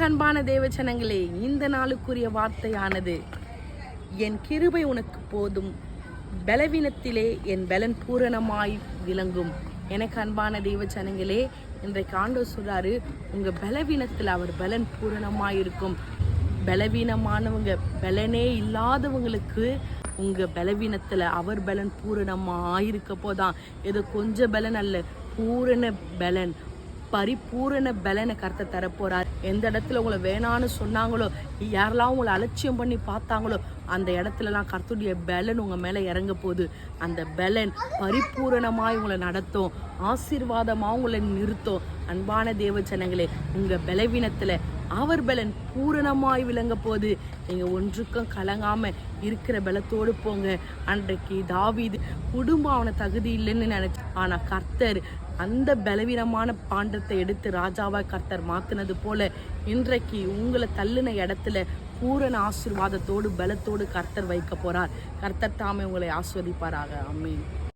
எனக்கு அன்பான தேவச்சனங்களே இந்த நாளுக்குரிய வார்த்தையானது என் கிருபை உனக்கு போதும். பலவீனத்திலே என் பலன் பூரணமாய் விளங்கும். எனக்கு அன்பான தெய்வச்சனங்களே இன்றைக்கு ஆண்டோ சொல்றாரு உங்க பலவீனத்தில் அவர் பலன் பூரணமாக இருக்கும் பலவீனமானவங்க பலனே இல்லாதவங்களுக்கு உங்க பலவீனத்தில் அவர் பலன் பூரணமாயிருக்க போதான். ஏதோ கொஞ்சம் பலன் அல்ல பூரண பலன். பரிபூரண பலனை கருத்தை தரப்போறார். எந்த இடத்துல உங்களை வேணான்னு சொன்னாங்களோ யாரெல்லாம் உங்களை அலட்சியம் பண்ணி பார்த்தாங்களோ அந்த இடத்துலலாம் கருத்துடைய பலன் உங்கள் மேலே இறங்க போகுது. அந்த பலன் பரிபூரணமாக உங்களை நடத்தும் ஆசீர்வாதமாக உங்களை நிறுத்தும். அன்பான தேவ ஜனங்களே உங்கள் பலவீனத்துல அவர் பலன் பூரணமாய் விளங்க போது நீங்க ஒன்றுக்கும் கலங்காம இருக்கிற பலத்தோடு போங்க. அன்றைக்கு தாவீது குடும்பம் அவனை தகுதி இல்லைன்னு நினைச்சு ஆனா கர்த்தர் அந்த பலவீனமான பாண்டத்தை எடுத்து ராஜாவா கர்த்தர் மாத்தினது போல இன்றைக்கு உங்களை தள்ளின இடத்துல பூரண ஆசீர்வாதத்தோடு பலத்தோடு கர்த்தர் வைக்க போறார். கர்த்தர் தாமே உங்களை ஆஸ்வதிப்பாராக அம்மீன்